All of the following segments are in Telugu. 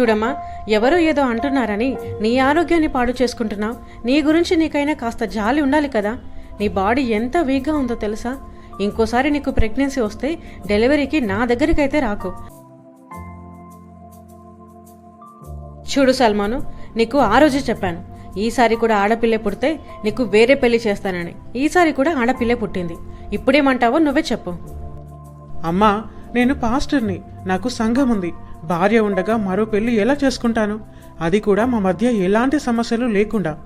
చూడమ్మా ఎవరో ఏదో అంటున్నారని నీ ఆరోగ్యాన్ని పాడు చేసుకుంటున్నావు. నీ గురించి నీకైనా కాస్త జాలి ఉండాలి కదా. నీ బాడీ ఎంత వీక్గా ఉందో తెలుసా? ఇంకోసారి నీకు ప్రెగ్నెన్సీ వస్తే డెలివరీకి నా దగ్గరికైతే రాకు. చూడు సల్మాను నీకు ఆ రోజు చెప్పాను. ఈసారి కూడా ఆడపిల్లే పుడితే నీకు వేరే పెళ్ళి చేస్తానని. ఈసారి కూడా ఆడపిల్లే పుట్టింది. ఇప్పుడేమంటావో నువ్వే చెప్పు. అమ్మా నేను పాస్టర్ని. నాకు సంఘం ఉంది భార్య ఉండగా మరో పెళ్ళి ఎలా చేసుకుంటాను? అది కూడా మా మధ్య ఎలాంటి సమస్యలు లేకుండా.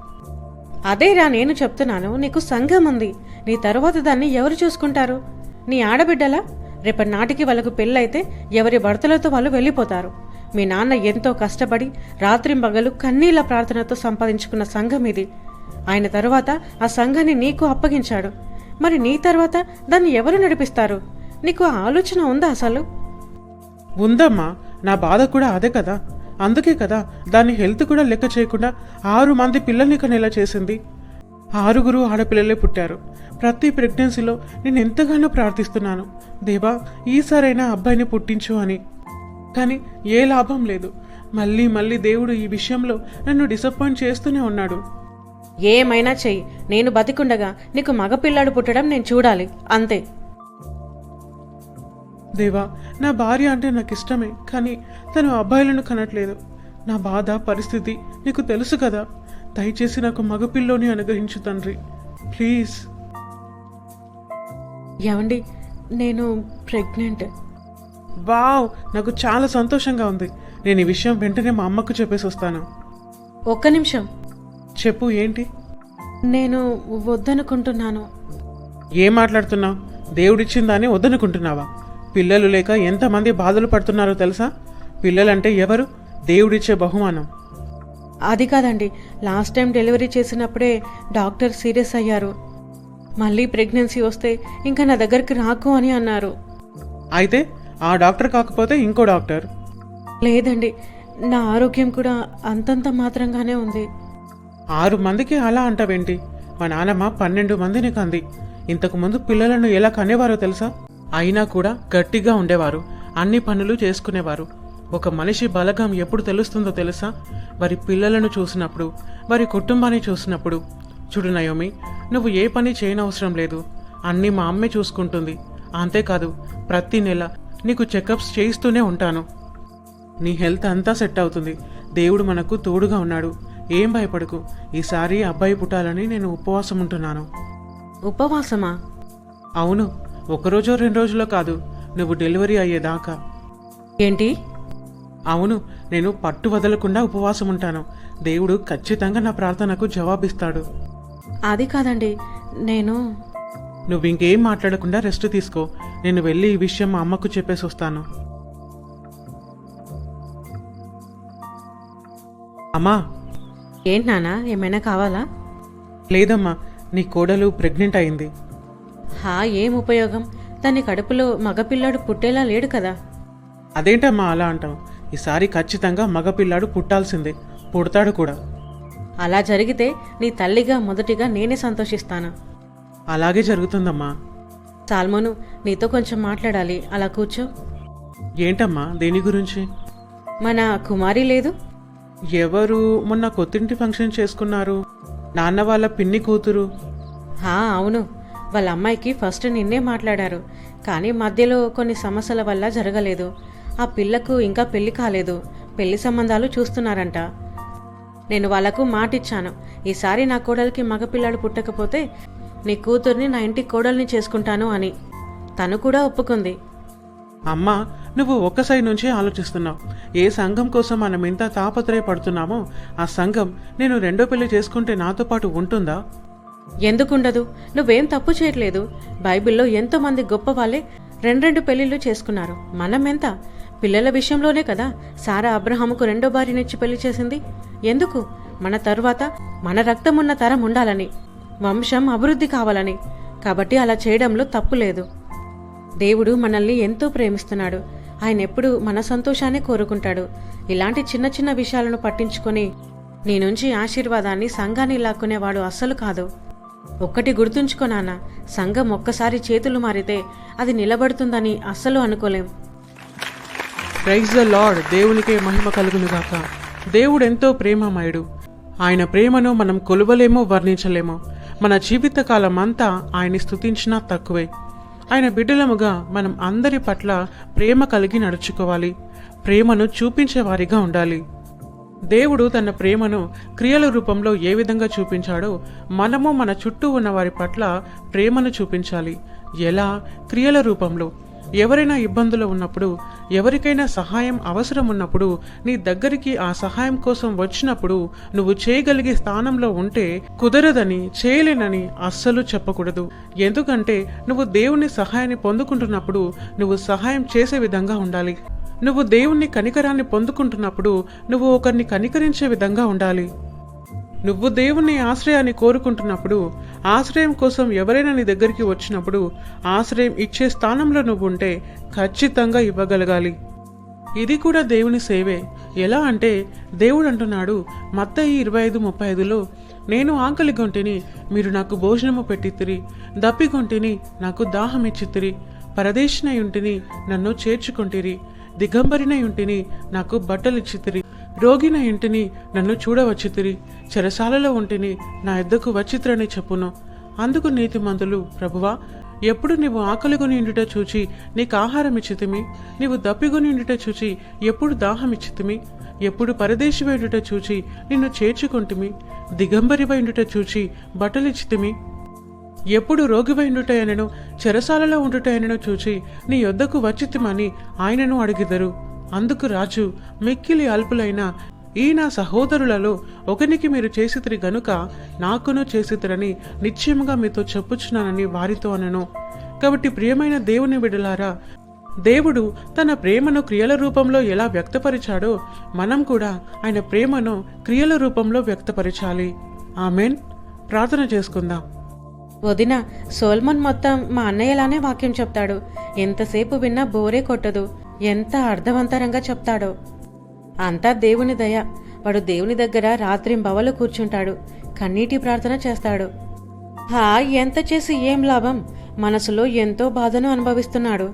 అదేరా నేను చెప్తున్నాను నీకు సంఘం ఉంది. నీ తరువాత దాన్ని ఎవరు చూసుకుంటారు? నీ ఆడబిడ్డలా? రేపటి నాటికి వాళ్ళకు పెళ్ళైతే ఎవరి భర్తలతో వాళ్ళు వెళ్ళిపోతారు. మీ నాన్న ఎంతో కష్టపడి రాత్రింబగలు కన్నీళ్ళ ప్రార్థనతో సంపాదించుకున్న సంఘం ఇది. ఆయన తర్వాత ఆ సంఘాన్ని నీకు అప్పగించాడు. మరి నీ తర్వాత దాన్ని ఎవరు నడిపిస్తారు? నీకు ఆ ఆలోచన ఉందా అసలు? ఉందమ్మా నా బాధ కూడా అదే కదా. అందుకే కదా దాని హెల్త్ కూడా లెక్క చేయకుండా ఆరు మంది పిల్లల్ని కనేలా చేసింది. ఆరుగురు ఆడపిల్లలే పుట్టారు. ప్రతి ప్రెగ్నెన్సీలో నేను ఎంతగానో ప్రార్థిస్తున్నాను. దేవా ఈసారైనా అబ్బాయిని పుట్టించు అని. కానీ ఏ లాభం లేదు. మళ్ళీ మళ్ళీ దేవుడు ఈ విషయంలో నన్ను డిసప్పాయింట్ చేస్తూనే ఉన్నాడు. ఏమైనా చెయ్యి. నేను బతికుండగా నీకు మగపిల్లాడు పుట్టడం నేను చూడాలి. అంతే. దేవా నా భార్య అంటే నాకు ఇష్టమే కానీ తను అబ్బాయిలను కనట్లేదు. నా బాధ పరిస్థితి నీకు తెలుసు కదా. దయచేసి నాకు మగపిల్లోని అనుగ్రహించు తండ్రి. ప్లీజ్. ఏమండి నేను ప్రెగ్నెంట్. వావ్ నాకు చాలా సంతోషంగా ఉంది. నేను ఈ విషయం వెంటనే మా అమ్మకు చెప్పేసి వస్తాను. ఒక్క నిమిషం. చెప్పు ఏంటి? నేను వద్దనుకుంటున్నాను. ఏం మాట్లాడుతున్నావు? దేవుడిచ్చిందాన్ని వద్దనుకుంటున్నావా? పిల్లలు లేక ఎంతమంది బాధలు పడుతున్నారో తెలుసా? పిల్లలంటే ఎవరు? దేవుడిచ్చే బహుమానం. అది కాదండి. లాస్ట్ టైం డెలివరీ చేసినప్పుడే డాక్టర్ సీరియస్ అయ్యారు. మళ్ళీ ప్రెగ్నెన్సీ వస్తే ఇంకా నా దగ్గరికి రాకు అని అన్నారు. అయితే ఆ డాక్టర్ కాకపోతే ఇంకో డాక్టర్. లేదండి. నా ఆరోగ్యం కూడా అంతంత మాత్రంగానే ఉంది. ఆరు మందికి అలా అంటావేంటి? మా నాన్నమ్మ పన్నెండు మందిని కంది. ఇంతకు ముందు పిల్లలను ఎలా కనేవారో తెలుసా? అయినా కూడా గట్టిగా ఉండేవారు. అన్ని పనులు చేసుకునేవారు. ఒక మనిషి బలగం ఎప్పుడు తెలుస్తుందో తెలుసా? వారి పిల్లలను చూసినప్పుడు వారి కుటుంబాన్ని చూసినప్పుడు చూడు నయోమి నువ్వు ఏ పని చేయనవసరం లేదు. అన్నీ మా అమ్మే చూసుకుంటుంది. అంతేకాదు ప్రతి నెల నీకు చెకప్స్ చేయిస్తూనే ఉంటాను. నీ హెల్త్ అంతా సెట్ అవుతుంది. దేవుడు మనకు తోడుగా ఉన్నాడు. ఏం భయపడకు. ఈసారి అబ్బాయి పుట్టాలని నేను ఉపవాసం ఉంటున్నాను ఉపవాసమా? అవును. ఒకరోజో రెండు రోజులో కాదు నువ్వు డెలివరీ అయ్యేదాకా. ఏంటి? అవును నేను పట్టు వదలకుండా ఉపవాసం ఉంటాను. దేవుడు ఖచ్చితంగా నా ప్రార్థనకు జవాబిస్తాడు. అది కాదండి నేను నువ్వు ఇంకేం మాట్లాడకుండా రెస్ట్ తీసుకో. నేను వెళ్ళి ఈ విషయం మా అమ్మకు చెప్పేసి వస్తాను. అమ్మా. ఏంటి నాన్న ఏమైనా కావాలా? లేదమ్మా నీ కోడలు ప్రెగ్నెంట్ అయింది. హా ఏం ఉపయోగం? దాని కడుపులో మగపిల్లాడు పుట్టేలా లేడు కదా. అదేంటమ్మా అలా అంటావు? ఈసారి ఖచ్చితంగా మగపిల్లాడు పుట్టాల్సిందే. పుడతాడు కూడా. అలా జరిగితే నీ తల్లిగా మొదటిగా నేనే సంతోషిస్తాను. అలాగే జరుగుతుందమ్మా. సాల్మోను నీతో కొంచెం మాట్లాడాలి. అలా కూర్చో. ఏంటమ్మా? దేని గురించి? మన కుమారి లేదు. ఎవరు? మొన్న కొత్తింటి ఫంక్షన్ చేసుకున్నారు. నాన్న వాళ్ళ పిన్ని కూతురు. హా అవును. వాళ్ళ అమ్మాయికి ఫస్ట్ నిన్నే మాట్లాడారు. కానీ మధ్యలో కొన్ని సమస్యల వల్ల జరగలేదు. ఆ పిల్లకు ఇంకా పెళ్ళి కాలేదు. పెళ్ళి సంబంధాలు చూస్తున్నారంట. నేను వాళ్ళకు మాటిచ్చాను. ఈసారి నా కోడలికి మగపిల్లాడు పుట్టకపోతే నీ కూతుర్ని నా ఇంటి కోడల్ని చేసుకుంటాను అని. తను కూడా ఒప్పుకుంది. అమ్మా నువ్వు ఒక్క సైడ్ నుంచే ఆలోచిస్తున్నావు. ఏ సంఘం కోసం మనం ఇంత తాపత్రయపడుతున్నామో ఆ సంఘం నేను రెండో పెళ్ళి చేసుకుంటే నాతో పాటు ఉంటుందా? ఎందుకుండదు? నువ్వేం తప్పు చేయట్లేదు. బైబిల్లో ఎంతోమంది గొప్ప వాళ్ళే రెండు పెళ్ళిళ్ళు చేసుకున్నారు. మనం ఎంత? పిల్లల విషయంలోనే కదా. సారా అబ్రహాముకు రెండో భార్యనిచ్చి పెళ్ళి చేసింది. ఎందుకు? మన తరువాత మన రక్తం ఉన్న తరం ఉండాలని వంశం అభివృద్ధి కావాలని. కాబట్టి అలా చేయడంలో తప్పు లేదు. దేవుడు మనల్ని ఎంతో ప్రేమిస్తున్నాడు. ఆయన ఎప్పుడు మన సంతోషాన్ని కోరుకుంటాడు. ఇలాంటి చిన్న చిన్న విషయాలను పట్టించుకొని నీ నుంచి ఆశీర్వాదాన్ని సంఘాన్ని లాక్కునేవాడు అస్సలు కాదు. ఒక్కటి గుర్తుంచుకో నాన్న. సంఘం ఒక్కసారి చేతులు మారితే అది నిలబడుతుందని అస్సలు అనుకోలేం. ప్రైజ్ ద లార్డ్ దేవునికే మహిమ కలుగునుగాక. దేవుడు ఎంతో ప్రేమమయుడు. ఆయన ప్రేమను మనం కొలువలేమో వర్ణించలేమో. మన జీవితకాలం అంతా ఆయన్ని స్థుతించినా తక్కువే. ఆయన బిడ్డలముగా మనం అందరి పట్ల ప్రేమ కలిగి నడుచుకోవాలి. ప్రేమను చూపించేవారిగా ఉండాలి. దేవుడు తన ప్రేమను క్రియల రూపంలో ఏ విధంగా చూపించాడో మనము మన చుట్టూ ఉన్న వారి పట్ల ప్రేమను చూపించాలి. ఎలా? క్రియల రూపంలో. ఎవరైనా ఇబ్బందులు ఉన్నప్పుడు ఎవరికైనా సహాయం అవసరం ఉన్నప్పుడు నీ దగ్గరికి ఆ సహాయం కోసం వచ్చినప్పుడు నువ్వు చేయగలిగే స్థానంలో ఉంటే కుదరదని చేయలేనని అస్సలు చెప్పకూడదు. ఎందుకంటే నువ్వు దేవుని సహాయాన్ని పొందుకుంటున్నప్పుడు నువ్వు సహాయం చేసే విధంగా ఉండాలి. నువ్వు దేవుణ్ణి కనికరాన్ని పొందుకుంటున్నప్పుడు నువ్వు ఒకరిని కనికరించే విధంగా ఉండాలి. నువ్వు దేవుణ్ణి ఆశ్రయాన్ని కోరుకుంటున్నప్పుడు ఆశ్రయం కోసం ఎవరైనా నీ దగ్గరికి వచ్చినప్పుడు ఆశ్రయం ఇచ్చే స్థానంలో నువ్వు ఉంటే ఖచ్చితంగా ఇవ్వగలగాలి. ఇది కూడా దేవుని సేవే. ఎలా అంటే దేవుడు అంటున్నాడు మత్తయి ఇరవై ఐదు ముప్పై ఐదులో నేను ఆకలి గొంటిని మీరు నాకు భోజనము పెట్టితిరి దప్పిగొంటిని నాకు దాహం ఇచ్చితిరి పరదేశినై నన్ను చేర్చుకొంటిరి దిగంబరిన ఇంటిని నాకు బట్టలు ఇచ్చితిరి. రోగిన ఇంటిని నన్ను చూడవచ్చితిరి. చెరసాలలో ఉంటిని నా ఎద్దకు వచ్చిత్రని చెప్పును. అందుకు నీతిమంతులు ప్రభువా ఎప్పుడు నీవు ఆకలిగొని ఉండుట చూచి నీకు ఆహారం ఇచ్చితిమి. నీవు దప్పిగొని ఉండుట చూచి ఎప్పుడు దాహం ఇచ్చితిమి ఎప్పుడు పరదేశి వేడుట చూచి నిన్ను చేర్చుకొంటిమి. దిగంబరి ఉండుట చూచి బట్టలిచ్చితిమి. ఎప్పుడు రోగివైండుటయనను చెరసాలలో ఉండుటయనను చూచి నీ యొద్దకు వచ్చితిమని ఆయనను అడిగిదరు. అందుకు రాజు మిక్కిలి అల్పులైన ఈ నా సహోదరులలో ఒకనికి మీరు చేసితిరి గనుక నాకును చేసితిరని నిశ్చయముగా మీతో చెప్పుచున్నానని వారితో అనను. కాబట్టి ప్రియమైన దేవుని విడలారా దేవుడు తన ప్రేమను క్రియల రూపంలో ఎలా వ్యక్తపరిచాడో మనం కూడా ఆయన ప్రేమను క్రియల రూపంలో వ్యక్తపరచాలి. ఆమెన్. ప్రార్థన చేసుకుందాం. వదిన సోల్మన్ మొత్తం మా అన్నయ్యలానే వాక్యం చెప్తాడు. ఎంతసేపు విన్నా బోరే కొట్టదు. ఎంత అర్థవంతరంగా చెప్తాడో. అంతా దేవుని దయ. వాడు దేవుని దగ్గర రాత్రింబవలు కూర్చుంటాడు. కన్నీటి ప్రార్థన చేస్తాడు. హా ఎంత చేసి ఏం లాభం? మనసులో ఎంతో బాధను అనుభవిస్తున్నాడు.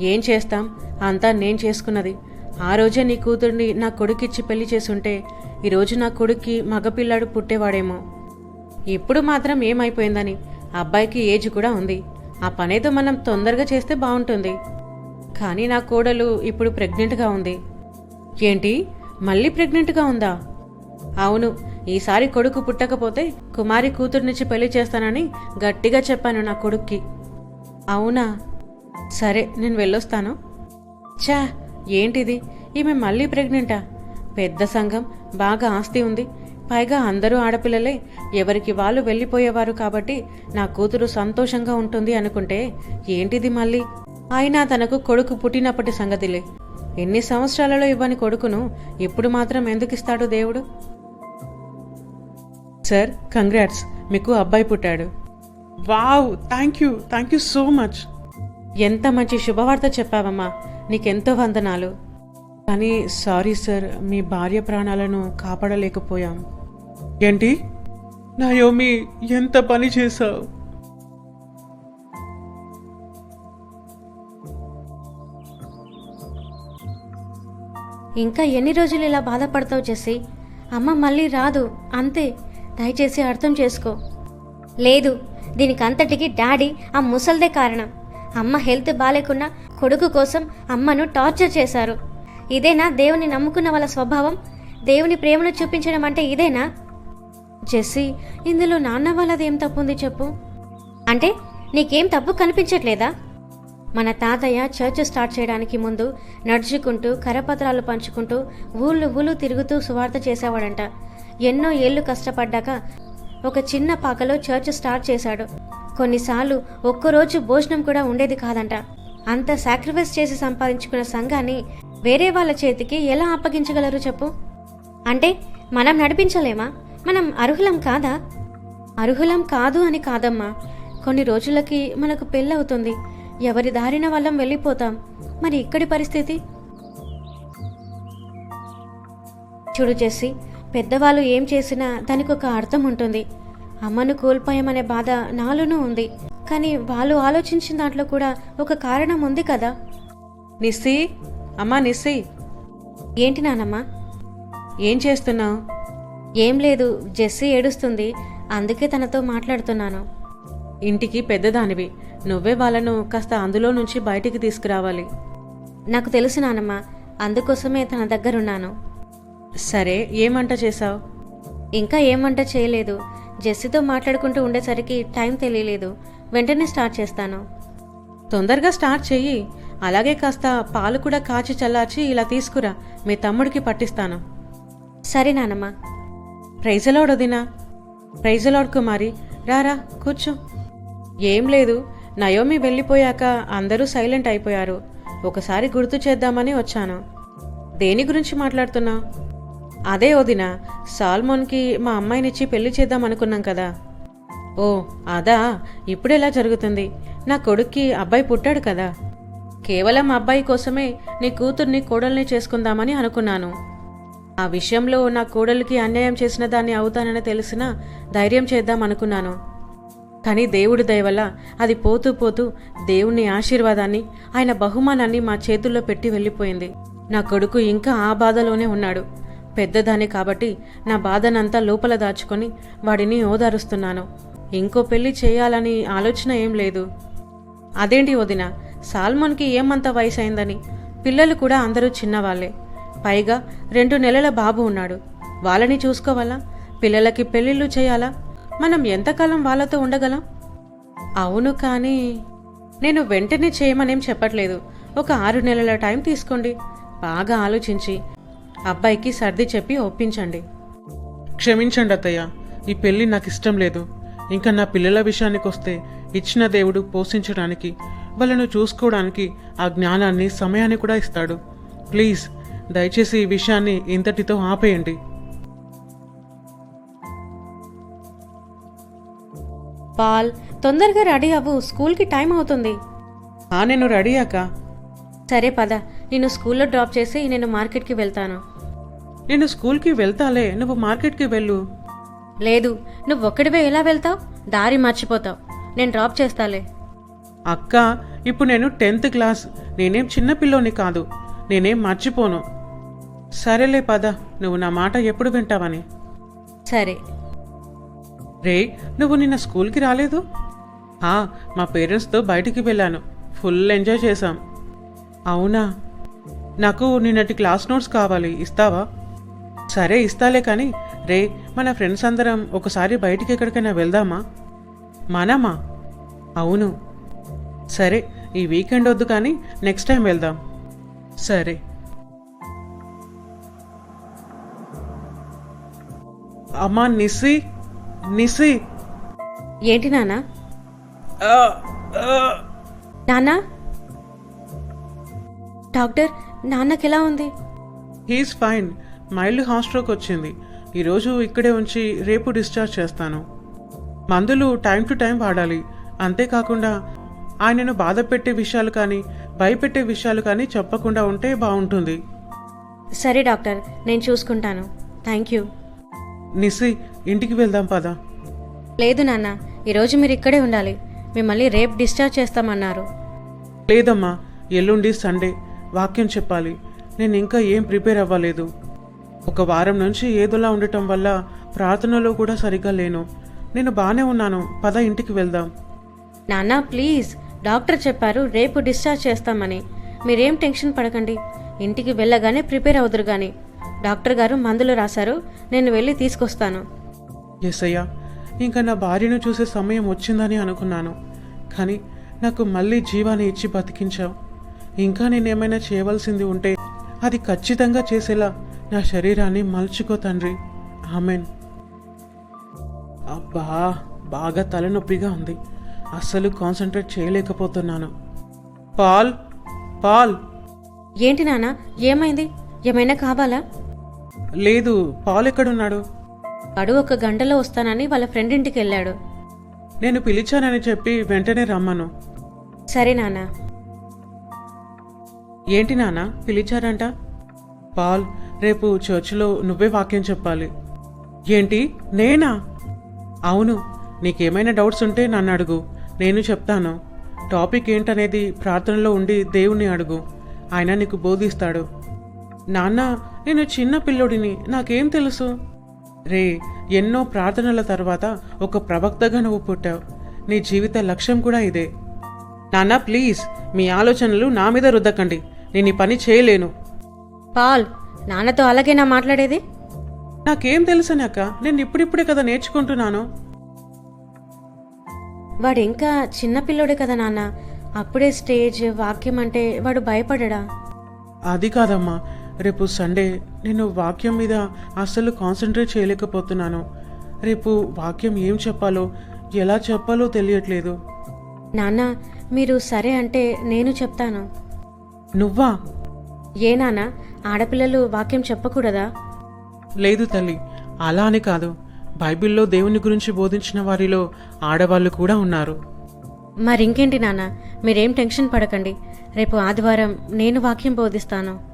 ఏం చేస్తాం? అంతా నేను చేసుకున్నది. ఆ రోజే నీ కూతుర్ని నా కొడుకిచ్చి పెళ్ళి చేసుంటే ఈరోజు నా కొడుక్కి మగపిల్లాడు పుట్టేవాడేమో. ఇప్పుడు మాత్రం ఏమైపోయిందని? అబ్బాయికి ఏజ్ కూడా ఉంది. ఆ పనేదో మనం తొందరగా చేస్తే బాగుంటుంది. కానీ నా కోడలు ఇప్పుడు ప్రెగ్నెంట్గా ఉంది. ఏంటి? మళ్ళీ ప్రెగ్నెంట్గా ఉందా? అవును ఈసారి కొడుకు పుట్టకపోతే కుమారి కూతుర్నిచ్చి పెళ్ళి చేస్తానని గట్టిగా చెప్పాను నా కొడుక్కి. అవునా? సరే నేను వెళ్ళొస్తాను. చా ఏంటిది? ఈమె మళ్ళీ ప్రెగ్నెంటా? పెద్ద సంఘం బాగా ఆస్తి ఉంది. పైగా అందరూ ఆడపిల్లలే. ఎవరికి వాళ్ళు వెళ్ళిపోయేవారు కాబట్టి నా కూతురు సంతోషంగా ఉంటుంది అనుకుంటే ఏంటిది మళ్ళీ? అయినా తనకు కొడుకు పుట్టినప్పటి సంగతిలే. ఎన్ని సంవత్సరాలలో ఇవ్వని కొడుకును ఇప్పుడు మాత్రం ఎందుకు ఇస్తాడు దేవుడు? Sir congrats. మీకు అబ్బాయి పుట్టాడు. Wow thank you. Thank you so much. ఎంత మంచి శుభవార్త చెప్పావమ్మా. నీకెంతో వందనాలు. కానీ సారీ సార్ మీ భార్య ప్రాణాలను కాపాడలేకపోయాం. ఏంటి? నాయోమి ఎంత పని చేశావు? ఇంకా ఎన్ని రోజులు ఇలా బాధపడతావు చేసి అమ్మ మళ్ళీ రాదు అంతే. దయచేసి అర్థం చేసుకో. లేదు దీనికి అంతటికి డాడీ ఆ ముసల్దే కారణం. అమ్మ హెల్త్ బాగాలేకున్నా కొడుకు కోసం అమ్మను టార్చర్ చేశారు. ఇదేనా దేవుని నమ్ముకున్న వాళ్ళ స్వభావం? దేవుని ప్రేమను చూపించడం అంటే ఇదేనా? జెస్సీ ఇందులో నాన్న వాళ్ళది ఏం తప్పుంది చెప్పు. అంటే నీకేం తప్పు కనిపించట్లేదా? మన తాతయ్య చర్చ్ స్టార్ట్ చేయడానికి ముందు నడుచుకుంటూ కరపత్రాలు పంచుకుంటూ ఊళ్ళు ఊళ్ళు తిరుగుతూ సువార్త చేసేవాడంట. ఎన్నో ఏళ్ళు కష్టపడ్డాక ఒక చిన్న పాకలో చర్చ్ స్టార్ట్ చేశాడు. కొన్నిసార్లు ఒక్కరోజు భోజనం కూడా ఉండేది కాదంట. అంత సాక్రిఫైస్ చేసి సంపాదించుకున్న సంఘాన్ని వేరే వాళ్ళ చేతికి ఎలా అప్పగించగలరు చెప్పు? అంటే మనం నడిపించలేమా? మనం అర్హులం కాదా? అర్హులం కాదు అని కాదమ్మా. కొన్ని రోజులకి మనకు పెళ్ళవుతుంది. ఎవరి దారిన వాళ్ళం వెళ్ళిపోతాం. మరి ఇక్కడి పరిస్థితి? చూడు చేసి పెద్దవాళ్ళు ఏం చేసినా దానికి ఒక అర్థం ఉంటుంది. అమ్మను కోల్పోయామనే బాధ నాలోనూ ఉంది. కానీ వాళ్ళు ఆలోచించిన దాంట్లో కూడా ఒక కారణం ఉంది కదా? నిస్సి అమ్మా నిస్సి. ఏంటి నానమ్మ? ఏం చేస్తున్నావు? ఏం లేదు జెస్సీ ఏడుస్తుంది. అందుకే తనతో మాట్లాడుతున్నాను. ఇంటికి పెద్దదానివి. నువ్వే వాళ్ళను కాస్త అందులో నుంచి బయటికి తీసుకురావాలి. నాకు తెలుసు నానమ్మ అందుకోసమే తన దగ్గరున్నాను. సరే ఏం వంట చేశావు? ఇంకా ఏం వంట చేయలేదు. జెస్సీతో మాట్లాడుకుంటూ ఉండేసరికి టైం తెలియలేదు. వెంటనే స్టార్ట్ చేస్తాను. తొందరగా స్టార్ట్ చెయ్యి. అలాగే కాస్త పాలు కూడా కాచి చల్లార్చి ఇలా తీసుకురా. మీ తమ్ముడికి పట్టిస్తాను. సరే నానమ్మ. ప్రైజలాడ్ వదినా ప్రైజలాడ్ కుమారి రారా కూర్చో. ఏం లేదు. నయోమి వెళ్ళిపోయాక అందరూ సైలెంట్ అయిపోయారు. ఒకసారి గుర్తు చేద్దామని వచ్చాను. దేని గురించి మాట్లాడుతున్నా అదే వదిన సాల్మోన్కి మా అమ్మాయినిచ్చి పెళ్ళి చేద్దాం అనుకున్నాం కదా. ఓ అదా. ఇప్పుడెలా జరుగుతుంది? నా కొడుక్కి అబ్బాయి పుట్టాడు కదా. కేవలం అబ్బాయి కోసమే నీ కూతుర్ని కోడల్ని చేసుకుందామని అనుకున్నాను. ఆ విషయంలో నా కోడలికి అన్యాయం చేసిన దాన్ని అవుతానని తెలిసినా ధైర్యం చేద్దాం అనుకున్నాను. కానీ దేవుడి దయ వల్ల అది పోతూ పోతూ దేవుని ఆశీర్వాదాన్ని ఆయన బహుమానాన్ని మా చేతుల్లో పెట్టి వెళ్ళిపోయింది. నా కొడుకు ఇంకా ఆ బాధలోనే ఉన్నాడు. పెద్దదాన్ని కాబట్టి నా బాధనంతా లోపల దాచుకొని వాడిని ఓదారుస్తున్నాను. ఇంకో పెళ్ళి చేయాలని ఆలోచన ఏం లేదు. అదేంటి వదిన సాల్మోన్కి ఏమంత వయసు అయిందని పిల్లలు కూడా అందరూ చిన్నవాళ్ళే పైగా రెండు నెలల బాబు ఉన్నాడు. వాళ్ళని చూసుకోవాలా? పిల్లలకి పెళ్ళిళ్ళు చేయాలా? మనం ఎంతకాలం వాళ్ళతో ఉండగలం? అవును కానీ నేను వెంటనే చేయమనేం చెప్పట్లేదు. ఒక ఆరు నెలల టైం తీసుకోండి. బాగా ఆలోచించి అబ్బాయికి సర్ది చెప్పి ఒప్పించండి. క్షమించండి అత్తయ్య. ఈ పెళ్ళి నాకు ఇష్టం లేదు. ఇంకా నా పిల్లల విషయానికి వస్తే ఇచ్చిన దేవుడు పోషించడానికి వాళ్ళను చూసుకోవడానికి ఆ జ్ఞానాన్ని సమయాన్ని కూడా ఇస్తాడు. ప్లీజ్ దయచేసి ఈ విషయాన్ని ఇంతటితో ఆపేయండి. పాల్ తొందరగా రెడీ అవ్వు. స్కూల్కి టైం అవుతుంది. ఆ నేను రెడీ అక్క. సరే పద. నేను స్కూల్లో డ్రాప్ చేసి నేను మార్కెట్కి వెళ్తాను. నేను స్కూల్కి వెళ్తాలే. నువ్వు మార్కెట్కి వెళ్ళు. లేదు నువ్వు ఒక్కడివే ఎలా వెళ్తావు? దారి మర్చిపోతావు. నేను డ్రాప్ చేస్తాలే. అక్క ఇప్పుడు నేను టెన్త్ క్లాస్. నేనేం చిన్న పిల్లోని కాదు. నేనేం మర్చిపోను. సరేలే పద నువ్వు నా మాట ఎప్పుడు వింటావని. సరే. రే నువ్వు నిన్న స్కూల్కి రాలేదు? ఆ, మా పేరెంట్స్తో బయటికి వెళ్ళాను. ఫుల్ ఎంజాయ్ చేశాం. అవునా? నాకు నిన్నటి క్లాస్ నోట్స్ కావాలి ఇస్తావా? సరే ఇస్తాలే కానీ రే మన ఫ్రెండ్స్ అందరం ఒకసారి బయటికి ఎక్కడికైనా వెళ్దామా? మనమా? అవును. సరే ఈ వీకెండ్ వద్దు కానీ నెక్స్ట్ టైం వెళ్దాం. సరే. అమ్మా నిస్సి నిస్సి ఏంటి ఆ. నాన్న? డాక్టర్ నాన్నకి ఎలా ఉంది? He's fine. మైల్డ్ హాస్ట్రోక్ వచ్చింది. ఈరోజు ఇక్కడే ఉంచి రేపు డిశ్చార్జ్ చేస్తాను. మందులు టైం టు టైం వాడాలి. అంతేకాకుండా ఆయనను బాధ పెట్టే విషయాలు కానీ భయపెట్టే విషయాలు కానీ చెప్పకుండా ఉంటే బాగుంటుంది. సరే డాక్టర్ నేను చూసుకుంటాను. Thank you. నిస్సి ఇంటికి వెళ్దాం పద. లేదు నాన్న ఈరోజు మీరు ఇక్కడే ఉండాలి. మిమ్మల్ని రేపు డిశ్చార్జ్ చేస్తామన్నారు. లేదమ్మా ఎల్లుండి సండే వాక్యం చెప్పాలి. నేను ఇంకా ఏం ప్రిపేర్ అవ్వలేదు. ఒక వారం నుంచి ఏదోలా ఉండటం వల్ల ప్రార్థనలో కూడా సరిగ్గా లేను. నేను బాగానే ఉన్నాను పద ఇంటికి వెళ్దాం. నాన్న ప్లీజ్ డాక్టర్ చెప్పారు రేపు డిశ్చార్జ్ చేస్తామని. మీరేం టెన్షన్ పడకండి. ఇంటికి వెళ్ళగానే ప్రిపేర్ అవుదురు కానీ డాక్టర్ గారు మందులు రాశారు. నేను వెళ్ళి తీసుకొస్తాను. ఎస్ అయ్యా. ఇంకా నా భార్యను చూసే సమయం వచ్చిందని అనుకున్నాను. కానీ నాకు మళ్ళీ జీవాన్ని ఇచ్చి బతికించావు. ఇంకా నేనేమైనా చేయవలసింది ఉంటే అది ఖచ్చితంగా చేసేలా నా శరీరాన్ని మలుచుకో తండ్రి. ఆమెన్. అబ్బా బాగా తలనొప్పిగా ఉంది. అస్సలు కాన్సన్ట్రేట్ చేయలేకపోతున్నాను. పాల్ పాల్. ఏంటి నాన్న ఏమైంది? ఏమైనా కావాలా? లేదు పాల్ ఎక్కడున్నాడు? వాడు ఒక గంటలో వస్తానని వాళ్ళ ఫ్రెండ్ ఇంటికి వెళ్ళాడు. నేను పిలిచానని చెప్పి వెంటనే రమ్మను. సరే నాన్న. ఏంటి నాన్న పిలిచారంట? పాల్ రేపు చర్చిలో నువ్వే వాక్యం చెప్పాలి. ఏంటి నేనా? అవును నీకేమైనా డౌట్స్ ఉంటే నన్ను అడుగు. నేను చెప్తాను. టాపిక్ ఏంటనేది ప్రార్థనలో ఉండి దేవుణ్ణి అడుగు. ఆయన నీకు బోధిస్తాడు. నాన్న నేను చిన్న పిల్లోడిని. నాకేం తెలుసు? రే ఎన్నో ప్రార్థనల తర్వాత ఒక ప్రవక్తగా నువ్వు పుట్టావు. నీ జీవిత లక్ష్యం కూడా ఇదే. నాన్న ప్లీజ్ మీ ఆలోచనలు నా మీద రుద్దకండి. నేను ఈ పని చేయలేను. పాల్ నాన్నతో అలాగేనా మాట్లాడేది? నాకేం తెలుసనాక నేను ఇప్పుడిప్పుడే కదా నేర్చుకుంటున్నాను. వాడు ఇంకా చిన్నపిల్లోడే కదా నాన్న. అప్పుడే స్టేజ్ వాక్యం అంటే వాడు భయపడడా? అది కాదమ్మా రేపు సండే నేను వాక్యం మీద అస్సలు కాన్సన్ట్రేట్ చేయలేకపోతున్నాను. రేపు వాక్యం ఏం చెప్పాలో ఎలా చెప్పాలో తెలియట్లేదు. నాన్న మీరు సరే అంటే నేను చెప్తాను. నువ్వా? ఏ నాన్న ఆడపిల్లలు వాక్యం చెప్పకూడదా? లేదు తల్లి అలా అని కాదు. బైబిల్లో దేవుని గురించి బోధించిన వారిలో ఆడవాళ్ళు కూడా ఉన్నారు. మరింకేంటి నాన్న మీరేం టెన్షన్ పడకండి. రేపు ఆదివారం నేను వాక్యం బోధిస్తాను.